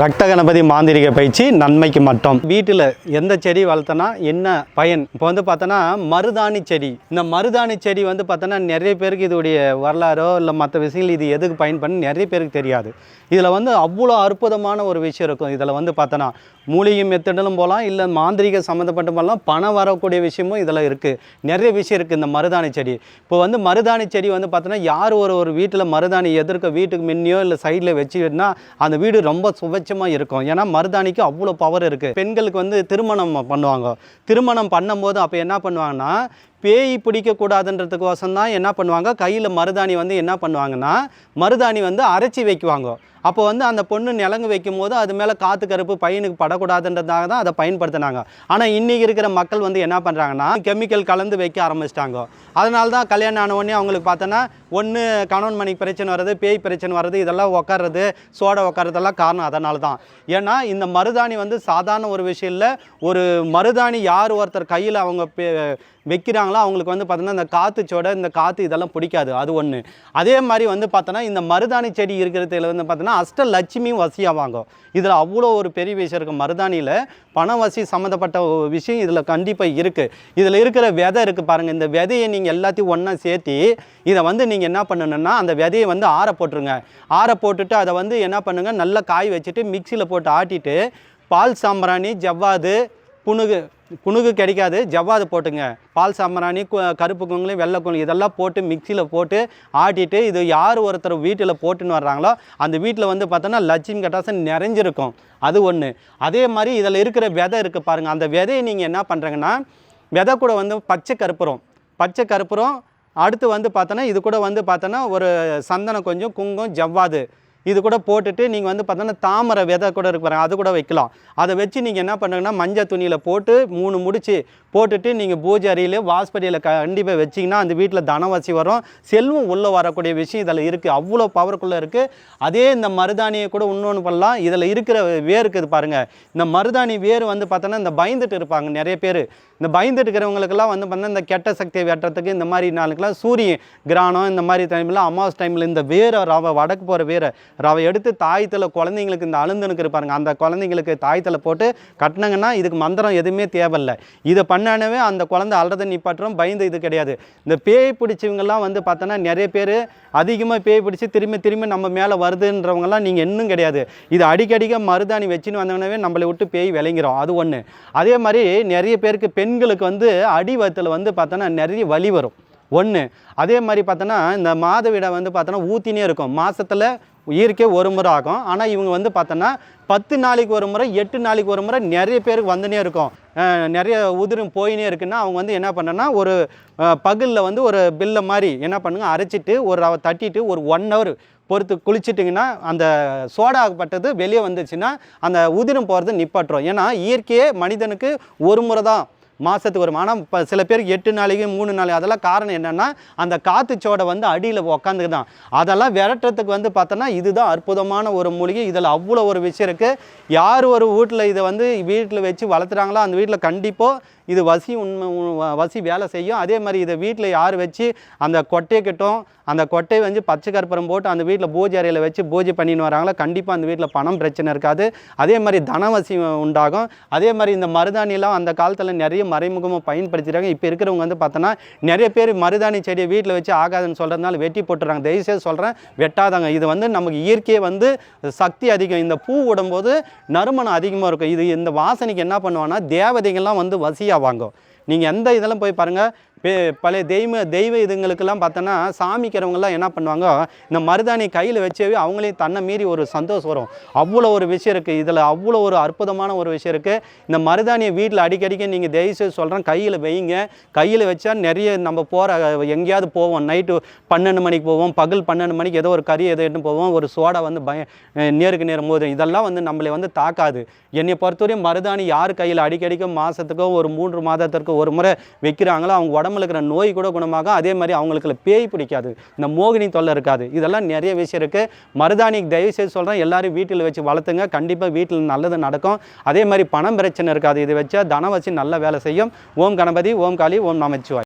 ரத்த கணபதி மாந்திரிக பயிற்சி நன்மைக்கு மட்டும். வீட்டில் எந்த செடி வளர்த்தனா என்ன பயன்? இப்போ வந்து பார்த்தோன்னா மருதாணி செடி. இந்த மருதாணி செடி வந்து பார்த்தோன்னா நிறைய பேருக்கு இதோடைய வரலாறோ இல்லை மற்ற விஷயங்கள் இது எதுக்கு பயன்படுன்னு நிறைய பேருக்கு தெரியாது. இதில் வந்து அவ்வளோ அற்புதமான ஒரு விஷயம் இருக்கும். இதில் வந்து பார்த்தோன்னா மூலிகை மெத்தடலும் போகலாம் இல்லை மாந்திரிக சம்மந்தப்பட்ட போகலாம் பணம் வரக்கூடிய விஷயமும் இதில் இருக்குது நிறைய விஷயம் இருக்குது இந்த மருதாணி செடி. இப்போ வந்து மருதாணி செடி வந்து பார்த்தோன்னா யார் ஒரு ஒரு வீட்டில் மருதாணி எதிர்க்க வீட்டுக்கு முன்னையோ இல்லை சைடில் வச்சுன்னா அந்த வீடு ரொம்ப சுபட்சமாக இருக்கும். ஏன்னா மருதாணிக்கு அவ்வளோ பவர் இருக்குது பெண்களுக்கு வந்து திருமணம் பண்ணுவாங்க. திருமணம் பண்ணும்போது அப்போ என்ன பண்ணுவாங்கன்னா பேய் பிடிக்கக்கூடாதுன்றதுக்கோசம் தான் என்ன பண்ணுவாங்க? கையில் மருதாணி வந்து என்ன பண்ணுவாங்கன்னா மருதாணி வந்து அரைச்சி வைக்குவாங்க. அப்போ வந்து அந்த பொண்ணு நிலங்கு வைக்கும் போது அது மேலே காற்று கருப்பு பையனுக்கு படக்கூடாதுன்றதாக தான் அதை பயன்படுத்தினாங்க. ஆனால் இன்றைக்கி இருக்கிற மக்கள் வந்து என்ன பண்ணுறாங்கன்னா கெமிக்கல் கலந்து வைக்க ஆரம்பிச்சிட்டாங்க. அதனால தான் கல்யாணம் ஆனவொடனே அவங்களுக்கு பார்த்தோன்னா ஒன்று கணவன் மணிக்கு பிரச்சனை வர்றது பேய் பிரச்சனை வர்றது இதெல்லாம் உட்கார்றது சோடை உட்காரதெல்லாம் காரணம் அதனால தான் ஏன்னா இந்த மருதாணி வந்து சாதாரண ஒரு விஷயம் இல்லை. ஒரு மருதாணி யார் ஒருத்தர் கையில் அவங்க வைக்கிறாங்க இருக்காங்களோ? அவங்களுக்கு வந்து பார்த்தோன்னா இந்த காற்றுச்சோட இந்த காற்று இதெல்லாம் பிடிக்காது. அது ஒன்று அதே மாதிரி வந்து பார்த்தோன்னா இந்த மருதாணி செடி இருக்கிறதுல வந்து பார்த்தோன்னா அஷ்ட லட்சுமியும் வசியாவாங்க. இதில் அவ்வளோ ஒரு பெரிய விஷயம் இருக்குது மருதாணியில் பண வசி சம்மந்தப்பட்ட விஷயம் இதில் கண்டிப்பாக இருக்குது இதில் இருக்கிற விதை இருக்குது பாருங்கள் இந்த விதையை நீங்கள் எல்லாத்தையும் ஒன்றா சேர்த்தி இதை வந்து நீங்கள் என்ன பண்ணணும்னா அந்த விதையை வந்து ஆற போட்டுருங்க. ஆற போட்டுட்டு அதை வந்து என்ன பண்ணுங்க? நல்லா காய் வச்சுட்டு மிக்சியில் போட்டு ஆட்டிட்டு பால் சாம்பிராணி ஜவ்வாது புணுகு குணுகு கிடைக்காது ஜவ்வாது போட்டுங்க. பால் சாம்பிராணி கு- கருப்பு குங்குலி வெள்ளை குங்குலி இதெல்லாம் போட்டு மிக்சியில் போட்டு ஆட்டிட்டு இது யார் ஒருத்தர் வீட்டில் போட்டுன்னு வர்றாங்களோ அந்த வீட்டில் வந்து பார்த்தோன்னா லட்சுமி கட்டாசம் நிறைஞ்சிருக்கும். அது ஒன்று அதே மாதிரி இதில் இருக்கிற விதை இருக்குது பாருங்கள் அந்த விதையை நீங்கள் என்ன பண்ணுறீங்கன்னா விதை கூட வந்து பச்சை கருப்புறம். பச்சை கருப்புறம். அடுத்து வந்து பார்த்தோன்னா இது கூட வந்து பார்த்தோன்னா ஒரு சந்தனம் கொஞ்சம் குங்கும் ஜவ்வாது. இது கூட போட்டுட்டு நீங்கள் வந்து பார்த்தோன்னா தாமரை விதை கூட இருக்கு பாருங்கள் அது கூட வைக்கலாம். அதை வச்சு நீங்கள் என்ன பண்ணுங்கன்னா மஞ்சள் துணியில் போட்டு மூணு முடிச்சு போட்டுட்டு நீங்கள் பூஜை அறையில் வாஸ்படியில் கண்டிப்பாக வச்சிங்கன்னா அந்த வீட்டில் தனவசி வரும். செல்வம் உள்ளே வரக்கூடிய விஷயம் இதில் இருக்குது அவ்வளோ பவர்க்குள்ளே இருக்குது அதே இந்த மருதாணியை கூட இன்னொன்று பண்ணலாம். இதில் இருக்கிற வேர் இருக்குது பாருங்கள் இந்த மருதாணி வேர் வந்து பார்த்தோன்னா இந்த பயந்துட்டு இருப்பாங்க நிறைய பேர். இந்த பயந்துட்டு இருக்கிறவங்களுக்கெல்லாம் வந்து பார்த்தீங்கன்னா இந்த கெட்ட சக்தியை வெட்டுறதுக்கு இந்த மாதிரி நாளுக்கெல்லாம் சூரிய கிரானம் இந்த மாதிரி டைமில் அமாவாசை டைமில் இந்த வேரை ரவை வடக்கு போகிற வேரை ரவை எடுத்து தாயத்தில் குழந்தைங்களுக்கு இந்த அழுந்தனுக்கு இருப்பாருங்க. அந்த குழந்தைங்களுக்கு தாயத்தில் போட்டு கட்டினாங்கன்னா இதுக்கு மந்திரம் எதுவுமே தேவையில்லை. இதை பண்ணானவே அந்த குழந்தை அழுறதை நிப்பாட்டுறோம். பயந்து இது கிடையாது. இந்த பேய் பிடிச்சவங்கெல்லாம் வந்து பார்த்தோன்னா நிறைய பேர் அதிகமாக பேய் பிடிச்சி திரும்பி திரும்பி நம்ம மேலே வருதுன்றவங்கலாம் நீங்கள் இன்னும் கிடையாது. இது அடிக்கடிக்க மருதாணி வச்சுன்னு வந்தவனவே நம்மளை விட்டு பேய் விளங்கிறோம் அது ஒன்று அதே மாதிரி நிறைய பேருக்கு பெண்களுக்கு வந்து அடிவத்தில் வந்து பார்த்தோன்னா நிறைய வலி வரும். ஒன்று அதே மாதிரி பார்த்தோன்னா இந்த மாதவிடை வந்து பார்த்தோன்னா ஊற்றினே இருக்கும். மாதத்தில் இயற்கை ஒரு முறை ஆகும். ஆனால் இவங்க வந்து பார்த்தோன்னா பத்து நாளைக்கு ஒரு முறை எட்டு நாளைக்கு ஒரு முறை நிறைய பேருக்கு வந்துனே இருக்கும். நிறைய உதிரும் போயினே இருக்குன்னா அவங்க வந்து என்ன பண்ணனா ஒரு பகலில் வந்து ஒரு பில்லை மாதிரி என்ன பண்ணுங்க? அரைச்சிட்டு ஒரு ரவை தட்டிட்டு ஒரு ஒன் ஹவர் பொறுத்து குளிச்சிட்டிங்கன்னா அந்த சோடாகப்பட்டது வெளியே வந்துச்சுன்னா அந்த உதிரம் போகிறது நிப்பாட்டுறோம் ஏன்னா இயற்கையே மனிதனுக்கு ஒரு முறை தான் மாதத்துக்கு வரும் ஆனால் இப்போ சில பேருக்கு எட்டு நாளைக்கு மூணு நாளைக்கு அதெல்லாம் காரணம் என்னென்னா அந்த காற்று சோடை வந்து அடியில் உக்காந்துக்கு தான் அதெல்லாம் விரட்டுறதுக்கு வந்து பார்த்தோன்னா இதுதான் அற்புதமான ஒரு மூலிகை. இதில் அவ்வளோ ஒரு விஷயம் இருக்குது யார் ஒரு வீட்டில் இதை வந்து வீட்டில் வச்சு வளர்த்துறாங்களோ அந்த வீட்டில் கண்டிப்பாக இது வசி உண்மை வசி வேலை செய்யும். அதே மாதிரி இதை வீட்டில் யார் வச்சு அந்த கொட்டையை கட்டும் அந்த கொட்டையை வந்து பச்சை கற்பூரம் போட்டு அந்த வீட்டில் பூஜை அறையில் வச்சு பூஜை பண்ணின்னு வராங்களா? கண்டிப்பாக அந்த வீட்டில் பணம் பிரச்சனை இருக்காது. அதே மாதிரி தனவசி உண்டாகும். அதே மாதிரி இந்த மருதாணிலாம் அந்த காலத்தில் நிறைய மறைமுகமாக பயன்படுத்திடுறாங்க இப்போ இருக்கிறவங்க வந்து பார்த்தோன்னா நிறைய பேர் மருதாணி செடியை வீட்டில் வச்சு ஆகாதுன்னு சொல்கிறதுனால வெட்டி போட்டுறாங்க தயவுசெய்து சொல்கிறேன் வெட்டாதாங்க. இது வந்து நமக்கு இயற்கையே வந்து சக்தி அதிகம். இந்த பூ விடும்போது நறுமணம் அதிகமாக இருக்கும். இது இந்த வாசனைக்கு என்ன பண்ணுவாங்கன்னா தேவதைகள்லாம் வந்து வசியாவாங்க. நீங்கள் எந்த இதெல்லாம் போய் பாருங்கள் பழைய தெய்வ தெய்வ இதுங்களுக்கெல்லாம் பார்த்தோன்னா சாமிக்கிறவங்கெல்லாம் என்ன பண்ணுவாங்க இந்த மருதாணி கையில் வச்சவே அவங்களையும் தன்னை மீறி ஒரு சந்தோஷம் வரும். அவ்வளோ ஒரு விஷயம் இருக்குது இதில் அவ்வளோ ஒரு அற்புதமான ஒரு விஷயம் இருக்குது இந்த மருதாணியை வீட்டில் அடிக்கடிக்க நீங்கள் தயவுசெய்து சொல்கிறேன் கையில் வைங்க கையில் வச்சா நிறைய நம்ம போகிற எங்கேயாவது போவோம். நைட்டு பன்னெண்டு மணிக்கு போவோம். பகல் பன்னெண்டு மணிக்கு ஏதோ ஒரு கறி எதோ எடுத்து போவோம். ஒரு சோடா வந்து பய நேருக்கு நேரம் போது இதெல்லாம் வந்து நம்மளை வந்து தாக்காது. என்னை பொறுத்தவரையும் மருதாணி யார் கையில் அடிக்கடிக்கும் மாதத்துக்கோ ஒரு மூன்று மாதத்திற்கு ஒரு முறை வைக்கிறாங்களோ அவங்க உடம்பு உடம்புல இருக்கிற நோய் கூட குணமாகும் அதே மாதிரி அவங்களுக்கு பேய் பிடிக்காது. இந்த மோகினி தொல்லை இருக்காது. இதெல்லாம் நிறைய விஷயம் இருக்குது மருதாணிக்கு தயவு செய்து சொல்கிறேன் எல்லோரும் வீட்டில் வச்சு வளர்த்துங்க. கண்டிப்பாக வீட்டில் நல்லது நடக்கும். அதே மாதிரி பணம் பிரச்சனை இருக்காது. இது வச்சா தனம் வச்சு நல்ல வேலை செய்யும். ஓம் கணபதி ஓம் காளி ஓம் நமச்சிவாய்